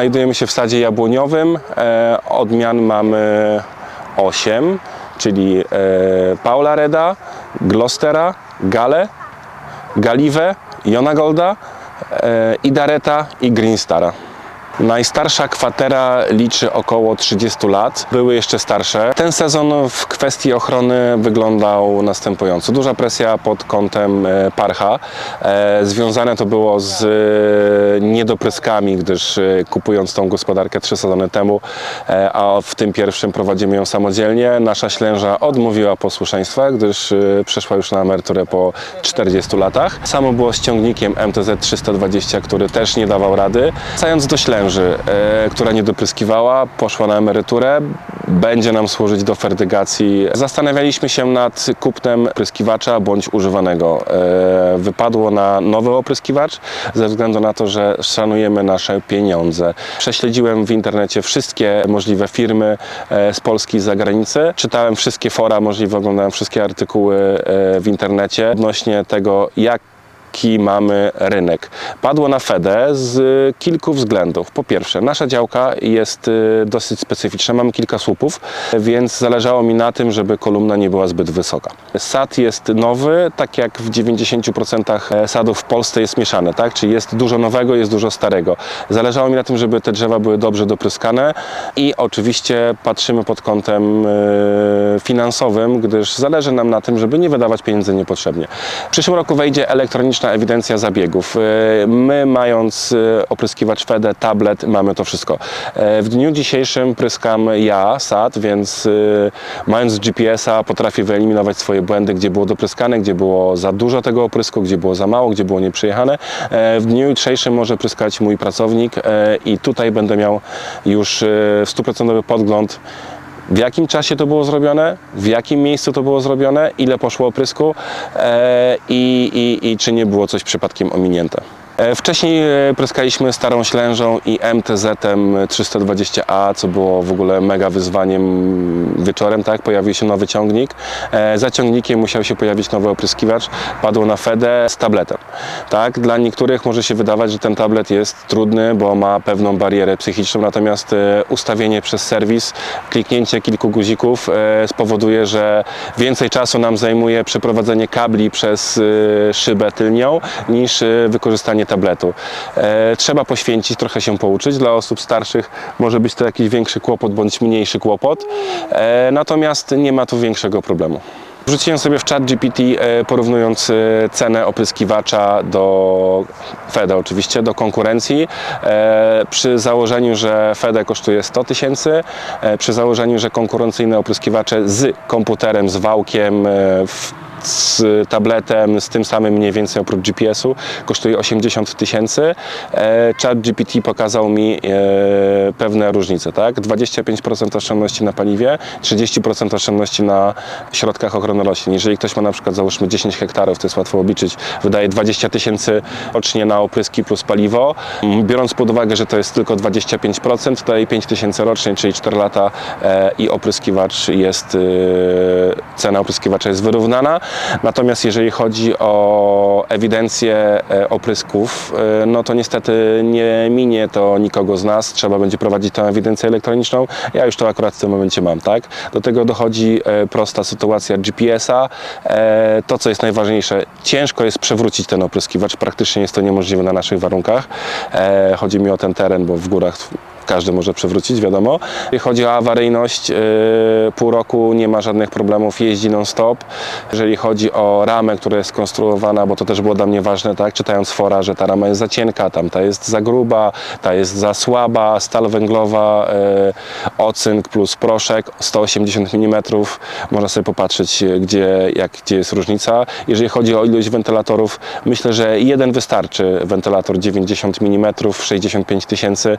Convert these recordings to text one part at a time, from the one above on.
Znajdujemy się w sadzie jabłoniowym. E, Odmian mamy 8, czyli e, Paula Reda, Glostera, Gale, Galiwę, Jona Golda, e, Idareta i Greenstara. Najstarsza kwatera liczy około 30 lat. Były jeszcze starsze. Ten sezon w kwestii ochrony wyglądał następująco. Duża presja pod kątem e, parcha. E, Związane to było z e, niedopryskami, gdyż kupując tą gospodarkę trzy sezony temu, a w tym pierwszym prowadzimy ją samodzielnie, nasza ślęża odmówiła posłuszeństwa, gdyż przeszła już na emeryturę po 40 latach. Samo było z ciągnikiem MTZ 320, który też nie dawał rady. Wracając do ślęży, e, która nie dopryskiwała, poszła na emeryturę, będzie nam służyć do fertygacji. Zastanawialiśmy się nad kupnem pryskiwacza bądź używanego. E, wypadło na nowy opryskiwacz ze względu na to, że szanujemy nasze pieniądze. Prześledziłem w internecie wszystkie możliwe firmy e, z Polski i z zagranicy. Czytałem wszystkie fora możliwe, oglądałem wszystkie artykuły w internecie odnośnie tego, jak jaki mamy rynek. Padło na Fedę z kilku względów. Po pierwsze, nasza działka jest y, dosyć specyficzna, mamy kilka słupów, więc zależało mi na tym, żeby kolumna nie była zbyt wysoka. Sad jest nowy, tak jak w 90% sadów w Polsce jest mieszany, tak? czyli jest dużo nowego, jest dużo starego. Zależało mi na tym, żeby te drzewa były dobrze dopryskane i oczywiście patrzymy pod kątem y, finansowym, gdyż zależy nam na tym, żeby nie wydawać pieniędzy niepotrzebnie. W przyszłym roku wejdzie elektroniczna ewidencja zabiegów. Y, My mając y, opryskiwacz FEDE, tablet, mamy to wszystko. E, W dniu dzisiejszym pryskam ja, SAD, więc mając GPS-a potrafię wyeliminować swoje błędy, gdzie było dopryskane, gdzie było za dużo tego oprysku, gdzie było za mało, gdzie było nieprzyjechane. E, W dniu jutrzejszym może pryskać mój pracownik e, i tutaj będę miał już stuprocentowy podgląd w jakim czasie to było zrobione, w jakim miejscu to było zrobione, ile poszło oprysku? E, i, i, i czy nie było coś przypadkiem ominięte. E, Wcześniej e, pryskaliśmy starą ślężą i MTZ-em 320A, co było w ogóle mega wyzwaniem wieczorem, tak? Pojawił się nowy ciągnik. E, Za ciągnikiem musiał się pojawić nowy opryskiwacz. Padło na Fedę z tabletem, tak? Dla niektórych może się wydawać, że ten tablet jest trudny, bo ma pewną barierę psychiczną, natomiast ustawienie przez serwis, kliknięcie kilku guzików spowoduje, że więcej czasu nam zajmuje przeprowadzenie kabli przez szybę tylnią niż wykorzystanie tabletu. E, Trzeba poświęcić, trochę się pouczyć. Dla osób starszych może być to jakiś większy kłopot bądź mniejszy kłopot, e, natomiast nie ma tu większego problemu. Wrzuciłem sobie w chat GPT e, porównując cenę opryskiwacza do FEDE oczywiście, do konkurencji. Przy założeniu, że FEDE kosztuje 100 tysięcy, przy założeniu, że konkurencyjne opryskiwacze z komputerem, z wałkiem, w z tabletem, z tym samym mniej więcej oprócz GPS-u, kosztuje 80 tysięcy. E, Chat GPT pokazał mi e, pewne różnice, tak? 25% oszczędności na paliwie, 30% oszczędności na środkach ochrony roślin. Jeżeli ktoś ma na przykład załóżmy 10 hektarów, to jest łatwo obliczyć, wydaje 20 tysięcy rocznie na opryski plus paliwo. M, Biorąc pod uwagę, że to jest tylko 25%, to daje 5 tysięcy rocznie, czyli 4 lata e, i opryskiwacz jest, cena opryskiwacza jest wyrównana. Natomiast jeżeli chodzi o ewidencję e, oprysków, e, no to niestety nie minie to nikogo z nas. Trzeba będzie prowadzić tę ewidencję elektroniczną. Ja już to akurat w tym momencie mam, tak? Do tego dochodzi e, prosta sytuacja GPS-a. To, co jest najważniejsze, ciężko jest przewrócić ten opryskiwacz. Praktycznie jest to niemożliwe na naszych warunkach. Chodzi mi o ten teren, bo w górach każdy może przewrócić, wiadomo. Jeżeli chodzi o awaryjność, yy, pół roku nie ma żadnych problemów, jeździ non-stop. Jeżeli chodzi o ramę, która jest skonstruowana, bo to też było dla mnie ważne, tak, czytając fora, że ta rama jest za cienka, tamta jest za gruba, ta jest za słaba, stal węglowa, yy, ocynk plus proszek, 180 mm, można sobie popatrzeć, yy, gdzie, jak, gdzie jest różnica. Jeżeli chodzi o ilość wentylatorów, myślę, że jeden wystarczy, wentylator 90 mm, 65 tysięcy.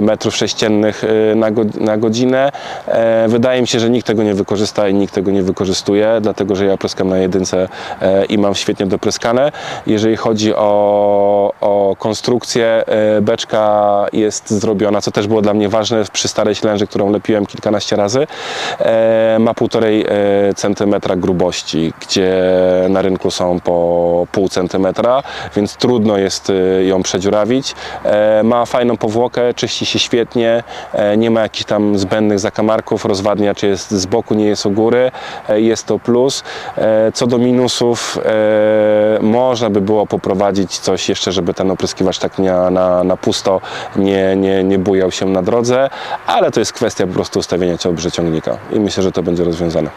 Metrów sześciennych e, na, na godzinę. E, Wydaje mi się, że nikt tego nie wykorzysta i nikt tego nie wykorzystuje, dlatego że ja pryskam na jedynce e, i mam świetnie dopryskane. Jeżeli chodzi o, o konstrukcję, e, beczka jest zrobiona, co też było dla mnie ważne przy starej ślęży, którą lepiłem kilkanaście razy. E, Ma półtorej e, centymetra grubości, gdzie na rynku są po pół centymetra, więc trudno jest ją przedziurawić. Ma fajną powłokę, czyści się świetnie, nie ma jakichś tam zbędnych zakamarków, rozwadniacz jest z boku, nie jest u góry, jest to plus. Co do minusów, można by było poprowadzić coś jeszcze, żeby ten opryskiwacz tak nie, na, na pusto nie, nie, nie bujał się na drodze, ale to jest kwestia po prostu ustawienia ciągnika i myślę, że to będzie rozwiązane.